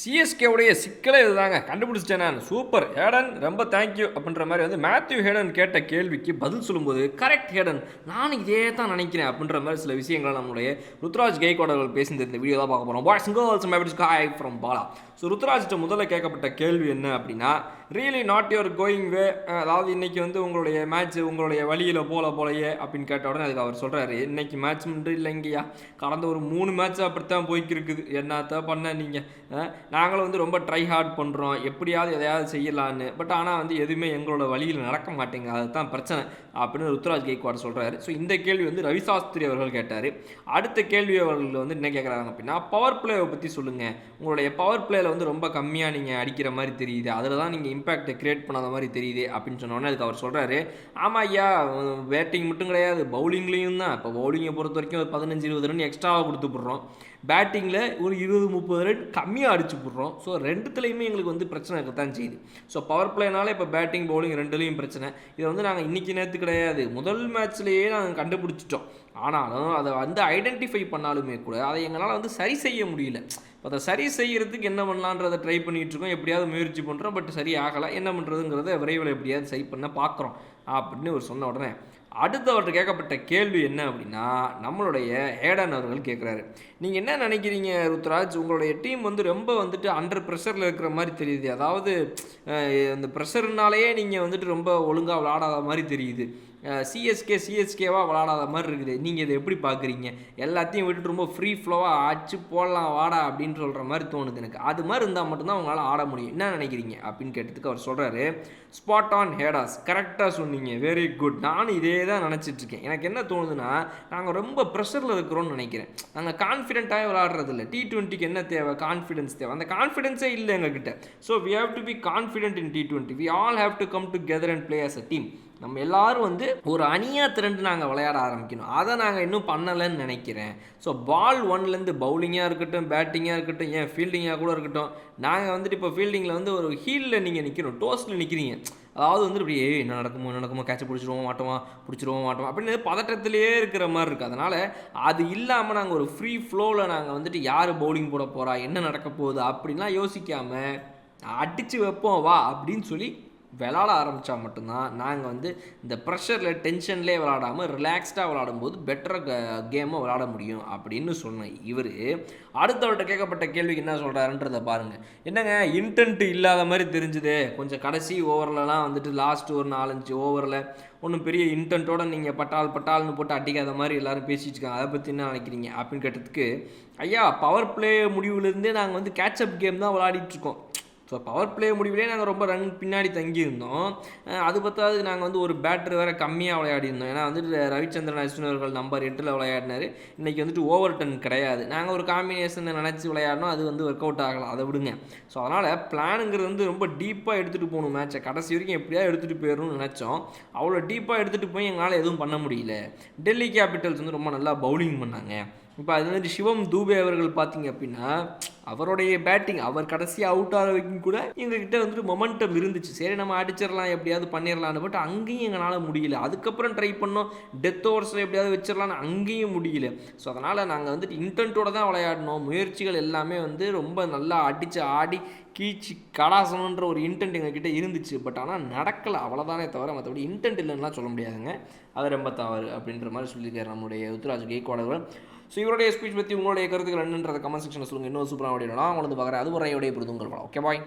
சிஎஸ்கேவுடைய சிக்கலே இதுதாங்க கண்டுபிடிச்சிட்டேன் நான். சூப்பர். ஹேடன் ரொம்ப தேங்க்யூ அப்படின்ற மாதிரி வந்து மேத்யூ ஹேடன் கேட்ட கேள்விக்கு பதில் சொல்லும்போது கரெக்ட் ஹேடன். நான் இதே தான் நினைக்கிறேன் அப்படின்ற மாதிரி சில விஷயங்களை நம்மளுடைய ருத்ராஜ் கெய்கோட் அவர்கள் பேசியிருந்த இந்த வீடியோ தான் பார்க்க போகிறோம் பாய்ஸ் கேர்ள்ஸ் மேபிட்ஸ் காய் ஃப்ரம் பாலா ஸோ ருத்ராஜ்கிட்ட முதல்ல கேட்கப்பட்ட கேள்வி என்ன அப்படின்னா really not your going way அதாவது இன்றைக்கி வந்து உங்களுடைய மேட்ச் உங்களுடைய வழியில் போல போலையே அப்படின்னு கேட்ட உடனே அதுக்கு அவர் சொல்கிறாரு இன்னைக்கு மேட்ச் மட்டும் இல்லைங்கய்யா கடந்த ஒரு மூணு மேட்ச் அப்படித்தான் போய்க்கிருக்குது. என்னத்த பண்ண நீங்கள் நாங்களும் வந்து ரொம்ப ட்ரை ஹார்ட் பண்ணுறோம் எப்படியாவது எதையாவது செய்யலான்னு. பட் ஆனால் வந்து எதுவுமே எங்களோட வழியில் நடக்க மாட்டேங்க அதுதான் பிரச்சனை. அப்படின்னு ருத்ராஜ் கேக்வாட் சொல்கிறாரு ஸோ இந்த கேள்வி வந்து ரவிசாஸ்திரி அவர்கள் கேட்டார். அடுத்த கேள்வி அவர்கள் வந்து என்ன கேட்குறாங்க அப்படின்னா பவர் பிளேவை பற்றி சொல்லுங்கள் உங்களுடைய பவர் பிளேயில் வந்து ரொம்ப கம்மியாக நீங்கள் அடிக்கிற மாதிரி தெரியுது. அதில் தான் நீங்கள் இம்பேக்டை கிரியேட் பண்ணாத மாதிரி தெரியுது அப்படின்னு சொன்னோன்னே அதுக்கு அவர் சொல்கிறாரு ஆமாம் ஐயா பேட்டிங் மட்டும் கிடையாது பவுலிங்லேயும் தான் இப்போ பவுலிங்கை பொறுத்த வரைக்கும் ஒரு பதினஞ்சு இருபது ரன் எக்ஸ்ட்ராவாக கொடுத்து போடுறோம் பேட்டிங்கில் ஒரு இருபது முப்பது ரன் கம்மியாக அடிச்சு போடுறோம். ஸோ ரெண்டுத்துலேயுமே எங்களுக்கு வந்து பிரச்சனை இருக்கத்தான் செய்யுது. ஸோ பவர் பிளேனால இப்போ பேட்டிங் பவுலிங் ரெண்டுலேயும் பிரச்சனை. இதை வந்து நாங்கள் இன்றைக்கி நேற்று கிடையாது. முதல் மேட்ச்லேயே நாங்கள் கண்டுபிடிச்சிட்டோம். ஆனாலும் அதை வந்து ஐடென்டிஃபை பண்ணாலுமே கூட அதை எங்களால் வந்து சரி செய்ய முடியல. இப்போ அதை சரி செய்கிறதுக்கு என்ன பண்ணலான்றதை ட்ரை பண்ணிகிட்டு இருக்கோம். எப்படியாவது முயற்சி பண்ணுறோம் பட் சரி ஆகலை. என்ன பண்ணுறதுங்கிறத விரைவில் எப்படியாவது சரி பண்ண பார்க்குறோம். அப்படின்னு ஒரு சொன்ன உடனே அடுத்தவர்கிட்ட கேட்கப்பட்ட கேள்வி என்ன அப்படின்னா நம்மளுடைய ஹேடன் அவர்கள் கேட்குறாரு. நீங்கள் என்ன நினைக்கிறீங்க ருத்ராஜ்? உங்களுடைய டீம் வந்து ரொம்ப வந்துட்டு அண்டர் ப்ரெஷரில் இருக்கிற மாதிரி தெரியுது. அதாவது அந்த ப்ரெஷர்னாலேயே நீங்கள் வந்துட்டு ரொம்ப ஒழுங்காக விளாடாத மாதிரி தெரியுது. சிஎஸ்கே சிஎஸ்கேவாக விளாடாத மாதிரி இருக்குது. நீங்கள் இதை எப்படி பார்க்குறீங்க எல்லாத்தையும் விட்டுட்டு ரொம்ப ஃப்ரீ ஃப்ளோவாக ஆச்சு போடலாம் வாடா அப்படின்னு சொல்கிற மாதிரி தோணுது எனக்கு. அது மாதிரி இருந்தால் மட்டும்தான் உங்களால் ஆட முடியும். என்ன நினைக்கிறீங்க? அப்படின்னு கேட்டதுக்கு அவர் சொல்கிறாரு ஸ்பாட் ஆன் ஹேடாஸ் கரெக்டாக சொன்னீங்க. வெரி குட் நானும் இதே தான் நினச்சிட்ருக்கேன் எனக்கு என்ன தோணுதுன்னா நாங்கள் ரொம்ப ப்ரெஷரில் இருக்கிறோம்னு நினைக்கிறேன். நாங்கள் கான்ஃபிடென்ட்டாக விளாடுறது இல்லை. டி ட்வெண்ட்டிக்கு என்ன தேவை? கான்ஃபிடென்ஸ் தேவை. அந்த கான்ஃபிடென்ஸே இல்லை எங்ககிட்ட. So we have to be confident in T twenty we all have to come together and play as a team நம்ம எல்லாரும் வந்து ஒரு அணியாக திரண்டு நாங்கள் விளையாட ஆரம்பிக்கணும். அதை நாங்கள் இன்னும் பண்ணலைன்னு நினைக்கிறேன். ஸோ பால் ஒன்லேருந்து பவுலிங்காக இருக்கட்டும் பேட்டிங்காக இருக்கட்டும் ஏன் ஃபீல்டிங்காக கூட இருக்கட்டும் நாங்கள் வந்துட்டு இப்போ ஃபீல்டிங்கில் வந்து ஒரு ஹீலில் நீங்கள் நிற்கணும் டோஸ்ட்டில் நிற்கிறீங்க அதாவது வந்து இப்படி ஏய் என்ன நடக்குமோ என்ன நடக்குமோ கேட்ச பிடிச்சிருவோம் மாட்டோமா பிடிச்சிருவோம் மாட்டோம் அப்படின்னு பதட்டத்திலேயே இருக்கிற மாதிரி இருக்குது அதனால் அது இல்லாமல் நாங்கள் ஒரு ஃப்ரீ ஃப்ளோவில் நாங்கள் வந்துட்டு யார் பவுலிங் போட போகிறா என்ன நடக்க போகுது அப்படின்லாம் யோசிக்காமல் அடித்து வைப்போம் வா அப்படின்னு சொல்லி விளாட ஆரம்பித்தா மட்டும்தான் நாங்கள் வந்து இந்த ப்ரெஷரில் டென்ஷன்லேயே விளாடாமல் ரிலாக்ஸ்டாக விளாடும்போது பெட்டராக கேமை விளாட முடியும் அப்படின்னு சொன்னேன் இவர். அடுத்தவர்கிட்ட கேட்கப்பட்ட கேள்விக்கு என்ன சொல்கிறாருன்றதை பாருங்கள் என்னங்க இன்டென்ட் இல்லாத மாதிரி தெரிஞ்சுது. கொஞ்சம் கடைசி ஓவர்லலாம் வந்துட்டு லாஸ்ட் ஒரு நாலஞ்சு ஓவரில் ஒன்றும் பெரிய இன்டென்ட்டோட நீங்கள் பட்டால் பட்டால்னு போட்டு அடிக்காத மாதிரி எல்லோரும் பேசிட்டு இருக்காங்க. அதை பற்றி என்ன நினைக்கிறீங்க அப்படின்னு கேட்டதுக்கு ஐயா பவர் பிளே முடிவுலேருந்தே நாங்கள் வந்து கேட்சப் கேம் தான் விளாடிட்டுருக்கோம் ஸோ பவர் பிளே முடிவிலே நாங்கள் ரொம்ப ரன் பின்னாடி தங்கியிருந்தோம். அது பற்றாது நாங்கள் வந்து ஒரு பேட்டர் வேறு கம்மியாக விளையாடிருந்தோம் ஏன்னா வந்துட்டு ரவிச்சந்திரன் அஸ்வின் அவர்கள் நம்பர் எட்டில் விளையாடினார். இன்றைக்கி வந்துட்டு ஓவர் டன் கிடையாது. நாங்கள் ஒரு காம்பினேஷனை நினச்சி விளையாடணும் அது வந்து ஒர்க் அவுட் ஆகலாம். அதை விடுங்க. ஸோ அதனால் பிளானுங்கிறது வந்து ரொம்ப டீப்பாக எடுத்துகிட்டு போகணும் மேட்சை கடைசி வரைக்கும் எப்படியா எடுத்துகிட்டு போயிடணும்னு நினச்சோம். அவ்வளோ டீப்பாக எடுத்துகிட்டு போய் எங்களால் எதுவும் பண்ண முடியல. டெல்லி கேபிட்டல்ஸ் வந்து ரொம்ப நல்லா பவுலிங் பண்ணாங்க. இப்போ அது வந்து சிவம் தூபே அவர்கள் பார்த்தீங்க அப்படின்னா அவருடைய பேட்டிங் அவர் கடைசியாக அவுட் ஆகிற வரைக்கும் கூட எங்ககிட்ட வந்துட்டு மொமெண்டம் இருந்துச்சு. சரி நம்ம அடிச்சிடலாம் எப்படியாவது பண்ணிடலான்னு பட் அங்கேயும் எங்களால் முடியல. அதுக்கப்புறம் ட்ரை பண்ணோம். டெத் ஓவர்ஸில் எப்படியாவது வச்சிடலான்னு அங்கேயும் முடியல. ஸோ அதனால் நாங்கள் வந்துட்டு இன்டென்ட்டோட தான் விளையாடணும் முயற்சிகள் எல்லாமே வந்து ரொம்ப நல்லா அடித்து ஆடி கீச்சு கடாசணுன்ற ஒரு இன்டென்ட் எங்ககிட்ட இருந்துச்சு. பட் ஆனால் நடக்கலை. அவ்வளோதானே தவிர மற்றபடி இன்டென்ட் இல்லைன்னா சொல்ல முடியாதுங்க. அது ரொம்ப தவறு அப்படின்ற மாதிரி சொல்லியிருக்காரு நம்முடைய உத்ராஜ் கேக்வாடர்கள் ஸோ இவருடைய ஸ்பீச் பற்றி உங்களுடைய கருத்துக்கள் என்னன்றதை கமெண்ட் செக்ஷனில் சொல்லுங்கள் இன்னும் சூப்பராக அப்படின்னா உங்களுக்கு பார்க்குறேன். அது வரையோடைய புரிதுங்கள் ஓகே பாய்